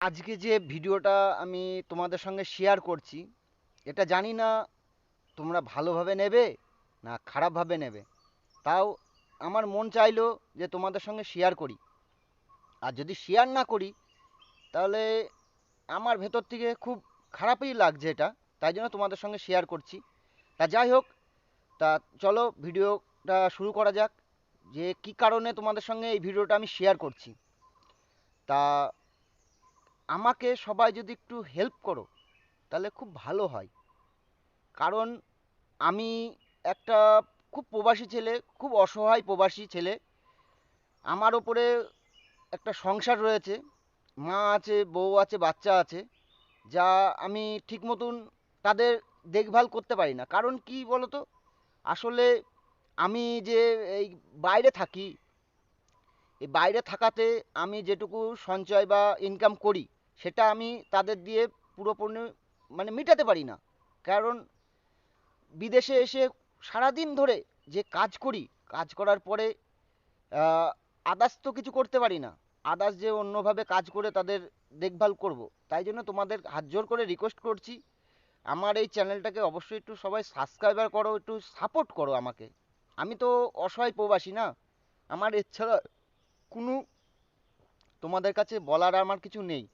আজকে যে ভিডিওটা আমি তোমাদের সঙ্গে শেয়ার করছি, এটা জানি না তোমরা ভালোভাবে নেবে না খারাপভাবে নেবে। তাও আমার মন চাইলো যে তোমাদের সঙ্গে শেয়ার করি। আর যদি শেয়ার না করি, তাহলে আমার ভেতর থেকে খুব খারাপই লাগছে এটা। তাই জন্য তোমাদের সঙ্গে শেয়ার করছি। তা যাই হোক, তা চলো ভিডিওটা শুরু করা যাক যে কি কারণে তোমাদের সঙ্গে এই ভিডিওটা আমি শেয়ার করছি। তা আমাকে সবাই যদি একটু হেল্প করো, তাহলে খুব ভালো হয়। কারণ আমি একটা খুব প্রবাসী ছেলে, খুব অসহায় প্রবাসী ছেলে। আমার ওপরে একটা সংসার রয়েছে। মা আছে, বউ আছে, বাচ্চা আছে, যা আমি ঠিক মতন তাদের দেখভাল করতে পারি না। কারণ কি বলো তো আসলে আমি যে এই বাইরে থাকি, এই বাইরে থাকাতে আমি যেটুকু সঞ্চয় বা ইনকাম করি সেটা আমি তাদের দিয়ে পুরোপুরি মানে মেটাতে পারি না। কারণ বিদেশে এসে সারাদিন ধরে যে কাজ করি, কাজ করার পরে আদার্স তো কিছু করতে পারি না। আদার্স যে অন্যভাবে কাজ করে তাদের দেখভাল করব। তাই জন্য তোমাদের হাত জোর করে রিকোয়েস্ট করছি, আমার এই চ্যানেলটাকে অবশ্যই একটু সবাই সাবস্ক্রাইবার করো, একটু সাপোর্ট করো আমাকে। আমি তো অসহায় প্রবাসী না, আমার এছাড়া কোনো তোমাদের কাছে বলার আমার কিছু নেই।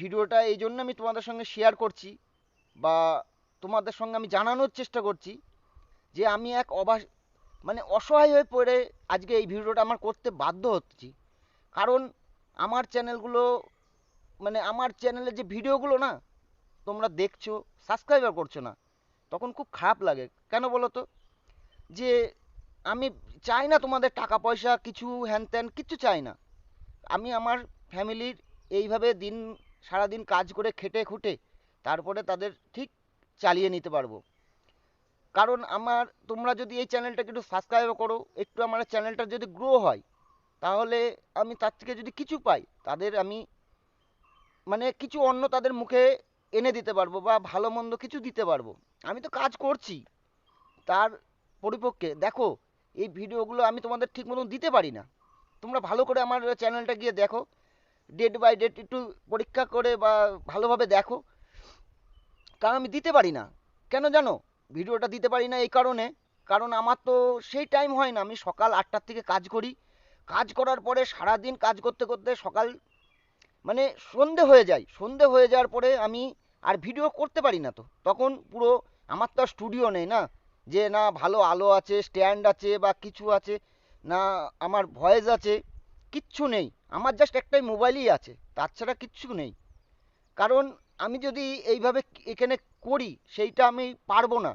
ভিডিওটা এই জন্য আমি তোমাদের সঙ্গে শেয়ার করছি বা তোমাদের সঙ্গে আমি জানানোর চেষ্টা করছি যে আমি এক অবাস মানে অসহায় হয়ে পড়ে আজকে এই ভিডিওটা আমার করতে বাধ্য হচ্ছি। কারণ আমার চ্যানেলগুলো মানে আমার চ্যানেলের যে ভিডিওগুলো না, তোমরা দেখছ সাবস্ক্রাইবার করছ না, তখন খুব খারাপ লাগে। কেন বলো তো? যে আমি চাই না তোমাদের টাকা পয়সা, কিছু হ্যান ত্যান কিচ্ছু চাই না। আমি আমার ফ্যামিলির এইভাবে দিন সারাদিন কাজ করে খেটে খুঁটে তারপরে তাদের ঠিক চালিয়ে নিতে পারব। কারণ আমার, তোমরা যদি এই চ্যানেলটাকে একটু সাবস্ক্রাইব করো, একটু আমার চ্যানেলটা যদি গ্রো হয়, তাহলে আমি তার থেকে যদি কিছু পাই, তাদের আমি মানে কিছু অন্য তাদের মুখে এনে দিতে পারব বা ভালো মন্দ কিছু দিতে পারব। আমি তো কাজ করছি তার পরিপক্ষে। দেখো, এই ভিডিওগুলো আমি তোমাদের ঠিক মতন দিতে পারি না। তোমরা ভালো করে আমার চ্যানেলটা গিয়ে দেখো। ডেট বাই ডেট একটু পরীক্ষা করে বা ভালোভাবে দেখো। কারণ আমি দিতে পারি না। কেন জানো? ভিডিওটা দিতে পারি না এই কারণে। কারণ আমার তো সেই টাইম হয় না। আমি সকাল আটটার থেকে কাজ করি। কাজ করার পরে সারাদিন কাজ করতে করতে সকাল মানে সন্ধে হয়ে যায়। সন্ধে হয়ে যাওয়ার পরে আমি আর ভিডিও করতে পারি না তো। তখন পুরো আমার তো স্টুডিও নেই না। যে না, ভালো আলো আছে স্ট্যান্ড আছে বা কিছু আছে, না আমার ভয়েস আছে। কিচ্ছু নেই। আমার জাস্ট একটাই মোবাইলই আছে তাছাড়া কিচ্ছু নেই। কারণ আমি যদি এইভাবে এখানে করি, সেইটা আমি পারব না।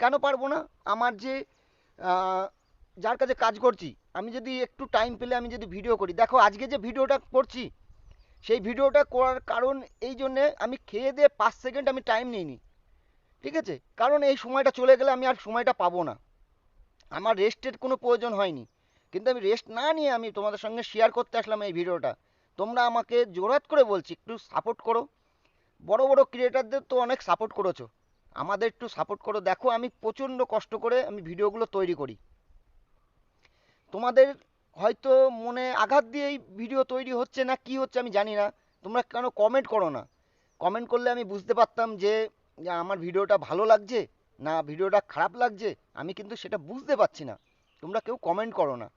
কেন পারব না? আমার যে যার কাছে কাজ করছি, আমি যদি একটু টাইম পেলে আমি যদি ভিডিও করি। দেখো, আজকে যে ভিডিওটা করছি, সেই ভিডিওটা করার কারণ এই জন্যে আমি খেয়ে দিয়ে পাঁচ সেকেন্ড আমি টাইম নিইনি। ঠিক আছে? কারণ এই সময়টা চলে গেলে আমি আর সময়টা পাবো না। আমার রেস্টের কোনো প্রয়োজন হয়নি। কিন্তু আমি রেস্ট না নিয়ে আমি তোমাদের সঙ্গে শেয়ার করতে আসলাম এই ভিডিওটা। তোমরা আমাকে জোরাত করে বলছি, একটু সাপোর্ট করো। বড় বড় ক্রিয়েটারদের তো অনেক সাপোর্ট করেছ। আমাদের একটু সাপোর্ট করো। দেখো, আমি প্রচণ্ড কষ্ট করে আমি ভিডিওগুলো তৈরি করি। তোমাদের হয়তো মনে আঘাত দিয়ে এই ভিডিও তৈরি হচ্ছে না, কি হচ্ছে আমি জানি না। তোমরা কেন কমেন্ট করো না? কমেন্ট করলে আমি বুঝতে পারতাম যে আমার ভিডিওটা ভালো লাগছে, না, ভিডিওটা খারাপ লাগছে। আমি কিন্তু সেটা বুঝতে পারছি না। তোমরা কেউ কমেন্ট করো না।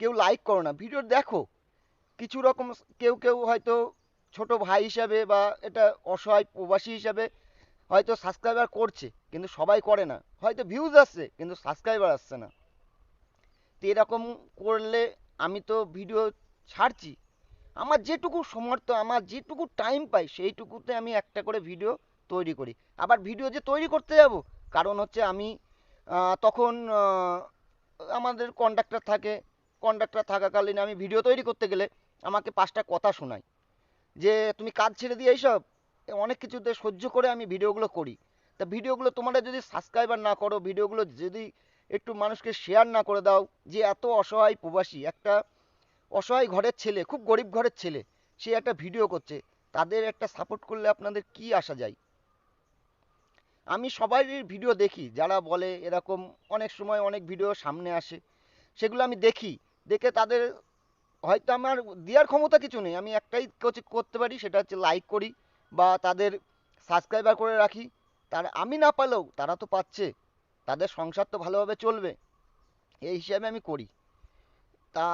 কেউ লাইক করো না। ভিডিও দেখো। কিছু রকম কেউ কেউ হয়তো ছোট ভাই হিসাবে বা এটা অসহায় প্রবাসী হিসাবে হয়তো সাবস্ক্রাইবার করছে, কিন্তু সবাই করে না। হয়তো ভিউজ আসছে, কিন্তু সাবস্ক্রাইবার আসছে না। তো এরকম করলে আমি তো ভিডিও ছাড়ছি। আমার যেটুকু সমর্থ, আমার যেটুকু টাইম পাই, সেইটুকুতে আমি একটা করে ভিডিও তৈরি করি। আবার ভিডিও যে তৈরি করতে যাব, কারণ হচ্ছে আমি তখন আমাদের কন্ডাক্টর থাকে কন্ডাক্টর থাকাকালীন আমি ভিডিও তৈরি করতে গেলে আমাকে পাঁচটা কথা শোনায়। যে, তুমি কাজ ছেড়ে দিয়ে এইসব? অনেক কিছুতে সহ্য করে আমি ভিডিওগুলো করি। তা ভিডিওগুলো তোমরা যদি সাবস্ক্রাইবার না করো ভিডিওগুলো যদি একটু মানুষকে শেয়ার না করে দাও, যে এত অসহায় প্রবাসী, একটা অসহায় ঘরের ছেলে, খুব গরিব ঘরের ছেলে, সে একটা ভিডিও করছে, তাদের একটা সাপোর্ট করলে আপনাদের কি আসা যায়? আমি সবারই ভিডিও দেখি, যারা বলে এরকম অনেক সময় অনেক ভিডিও সামনে আসে, সেগুলো আমি দেখি। দেখে তাদের, হয়তো আমার দেওয়ার ক্ষমতা কিছু নেই। আমি একটাই করতে পারি, সেটা হচ্ছে লাইক করি বা তাদের সাবস্ক্রাইবার করে রাখি। তারা, আমি না পালেও তারা তো পাচ্ছে। তাদের সংসার তো ভালোভাবে চলবে। এই হিসাবে আমি করি। তা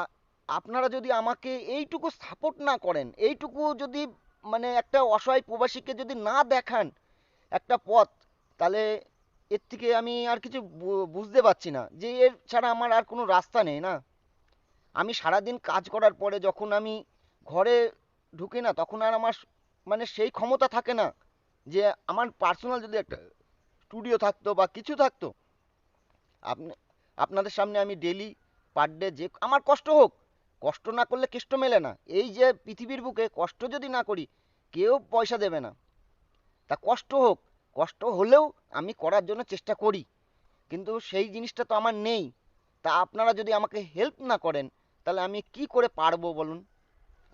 আপনারা যদি আমাকে এইটুকু সাপোর্ট না করেন, এইটুকু যদি মানে একটা অসহায় প্রবাসীকে যদি না দেখান একটা পথ, তাহলে এর থেকে আমি আর কিছু বুঝতে পারছি না। যে এর ছাড়া আমার আর কোনো রাস্তা নেই না। আমি সারাদিন কাজ করার পরে যখন আমি ঘরে ঢুকি না, তখন আর আমার মানে সেই ক্ষমতা থাকে না যে আমার পার্সোনাল যদি একটা স্টুডিও থাকতো বা কিছু থাকতো, আপনি, আপনাদের সামনে আমি ডেলি পার ডে যে, আমার কষ্ট হোক, কষ্ট না করলে কেষ্ট মেলে না। এই যে পৃথিবীর বুকে কষ্ট যদি না করি, কেউ পয়সা দেবে না। তা কষ্ট হোক, কষ্ট হলেও আমি করার জন্য চেষ্টা করি। কিন্তু সেই জিনিসটা তো আমার নেই। তা আপনারা যদি আমাকে হেল্প না করেন তাহলে আমি কি করে পারব বলুন?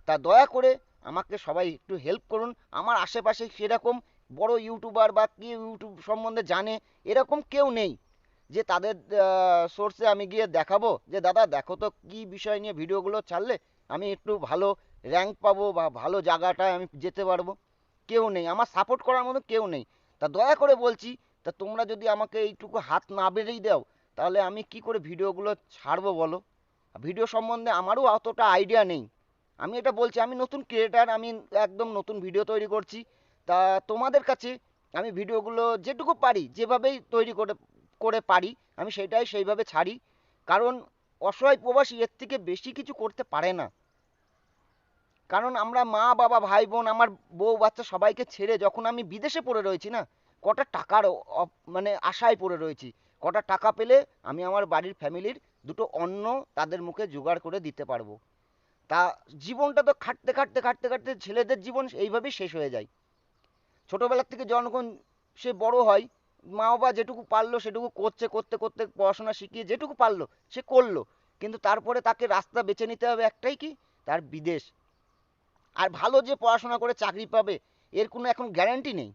তা দয়া করে আমাকে সবাই একটু হেল্প করুন। আমার আশেপাশে সেরকম বড় ইউটিউবার বা কি ইউটিউব সম্বন্ধে জানে এরকম কেউ নেই যে তাদের সোর্সে আমি গিয়ে দেখাবো যে, দাদা, দেখো তো কি বিষয় নিয়ে ভিডিওগুলো ছাড়লে আমি একটু ভালো র্যাঙ্ক পাবো বা ভালো জায়গাটায় আমি যেতে পারব। কেউ নেই। আমার সাপোর্ট করার মতো কেউ নেই। তা দয়া করে বলছি, তা তোমরা যদি আমাকে এইটুকু হাত না বেড়েই দাও, তাহলে আমি কি করে ভিডিওগুলো ছাড়বো বলো? ভিডিও সম্বন্ধে আমারও অতটা আইডিয়া নেই। আমি এটা বলছি, আমি নতুন ক্রিয়েটার আমি একদম নতুন ভিডিও তৈরি করছি। তা তোমাদের কাছে আমি ভিডিওগুলো যেটুকু পারি, যেভাবেই তৈরি করে করে পারি, আমি সেটাই সেইভাবে ছাড়ি। কারণ অসহায় প্রবাসী এর থেকে বেশি কিছু করতে পারে না। কারণ আমরা মা, বাবা, ভাই, বোন, আমার বউ, বাচ্চা সবাইকে ছেড়ে যখন আমি বিদেশে পড়ে রয়েছি না, কটা টাকার মানে আশায় পড়ে রয়েছি। কটা টাকা পেলে আমি আমার বাড়ির ফ্যামিলির দুটো অন্ন তাদের মুখে জোগাড় করে দিতে পারব। তা জীবনটা তো খাটতে খাটতে খাটতে খাটতে ছেলেদের জীবন এইভাবেই শেষ হয়ে যায়। ছোটবেলার থেকে যখন সে বড় হয় মা বাবা যেটুকু পারল সেটুকু করছে, করতে করতে পড়াশোনা শিখিয়ে যেটুকু পারল সে করল। কিন্তু তারপরে তাকে রাস্তা বেছে নিতে হবে একটাই কি? তার বিদেশ। আর ভালো যে পড়াশোনা করে চাকরি পাবে, এর কোনো এখন গ্যারান্টি নেই।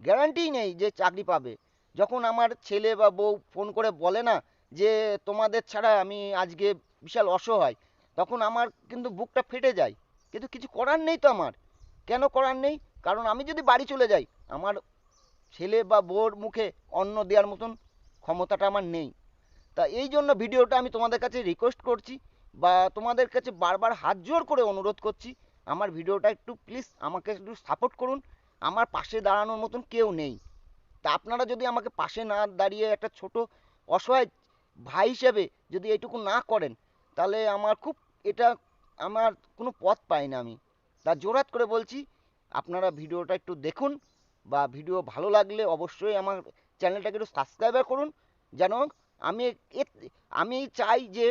গ্যারান্টিই নেই যে চাকরি পাবে। যখন আমার ছেলে বা বউ ফোন করে বলে না যে তোমাদের ছাড়া আমি আজকে বিশাল অসহায়। তখন আমার কিন্তু বুকটা ফেটে যায়। কিন্তু কিছু করার নেই তো আমার। কেন করার নেই? কারণ আমি যদি বাড়ি চলে যাই, আমার ছেলে বা বউর মুখে অন্ন দেওয়ার মতন ক্ষমতাটা আমার নেই। তা এই জন্য ভিডিওটা আমি তোমাদের কাছে রিকোয়েস্ট করছি বা তোমাদের কাছে বারবার হাত জোর করে অনুরোধ করছি, আমার ভিডিওটা একটু প্লিজ আমাকে একটু সাপোর্ট করুন। আমার পাশে দাঁড়ানোর মতন কেউ নেই। তা আপনারা যদি আমাকে পাশে না দাঁড়িয়ে একটা ছোট অসহায় ভাই হিসেবে যদি এইটুকু না করেন, তাহলে আমার খুব এটা আমার কোনো পথ পাই না আমি। তা জোরাত করে বলছি, আপনারা ভিডিওটা একটু দেখুন বা ভিডিও ভালো লাগলে অবশ্যই আমার চ্যানেলটাকে একটু সাবস্ক্রাইবার করুন, যেন আমি আমি চাই যে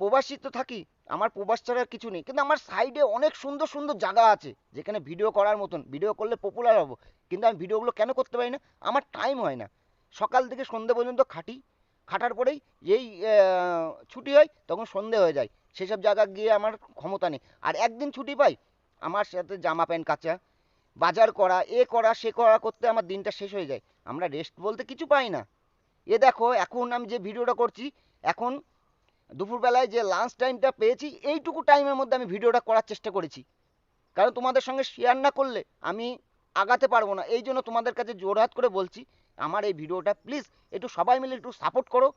প্রবাসী তো থাকি, আমার প্রবাস ছাড়া কিছু নেই, কিন্তু আমার সাইডে অনেক সুন্দর সুন্দর জায়গা আছে, যেখানে ভিডিও করার মতন ভিডিও করলে পপুলার হব, কিন্তু আমি ভিডিওগুলো কেন করতে পারি না? আমার টাইম হয় না। সকাল থেকে সন্ধে পর্যন্ত খাটি খাটার পরেই যেই ছুটি হয়, তখন সন্ধে হয়ে যায়। সেসব জায়গা গিয়ে আমার ক্ষমতা নেই। আর একদিন ছুটি পাই, আমার সাথে জামা প্যান্ট কাচা, বাজার করা, এ করা, সে করা করতে আমার দিনটা শেষ হয়ে যায়। আমরা রেস্ট বলতে কিছু পাই না। এ দেখো, এখন আমি যে ভিডিওটা করছি, এখন দুপুরবেলায় যে লাঞ্চ টাইমটা পেয়েছি, এইটুকু টাইমের মধ্যে আমি ভিডিওটা করার চেষ্টা করেছি। কারণ তোমাদের সঙ্গে শেয়ার না করলে আমি আগাতে পারব না। এই জন্য তোমাদের কাছে জোরহাত করে বলছি আমার এই ভিডিওটা প্লিজ একটু সবাই মিলে একটু সাপোর্ট করো।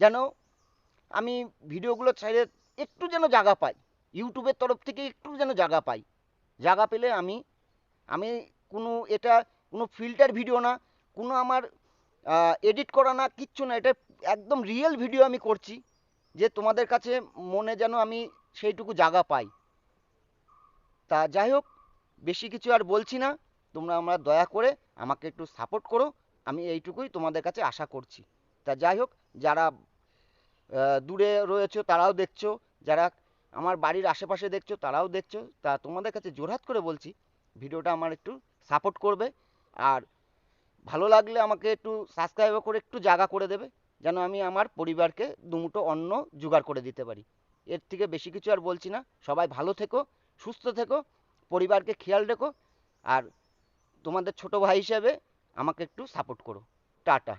যেন আমি ভিডিওগুলো ছেড়ে একটু যেন জায়গা পাই। ইউটিউবের তরফ থেকে একটু যেন জায়গা পাই। জায়গা পেলে আমি আমি কোনো এটা, কোনো ফিল্টার ভিডিও না, কোনো আমার এডিট করা না, কিচ্ছু না। এটা একদম রিয়েল ভিডিও আমি করছি, যে তোমাদের কাছে মনে যেন আমি সেইটুকু জায়গা পাই। তা যাই হোক, বেশি কিছু আর বলছি না। তোমরা আমরা দয়া করে আমাকে একটু সাপোর্ট করো। আমি এইটুকুই তোমাদের কাছে আশা করছি। তা যাই হোক, যারা দূরে রয়েছে তারাও দেখছ, যারা আমার বাড়ির আশেপাশে দেখছ তারাও দেখছ। তা তোমাদের কাছে জোরহাত করে বলছি, ভিডিওটা আমার একটু সাপোর্ট করবে আর ভালো লাগলে আমাকে একটু সাবস্ক্রাইব করে একটু জায়গা করে দেবে, যেন আমি আমার পরিবারকে দুমুঠো অন্ন জোগাড় করে দিতে পারি। এর থেকে বেশি কিছু আর বলছি না, সবাই ভালো থেকো, সুস্থ থেকো, পরিবারকে খেয়াল রেখো, আর তোমাদের ছোট ভাই হিসেবে আমাকে একটু সাপোর্ট করো। টাটা।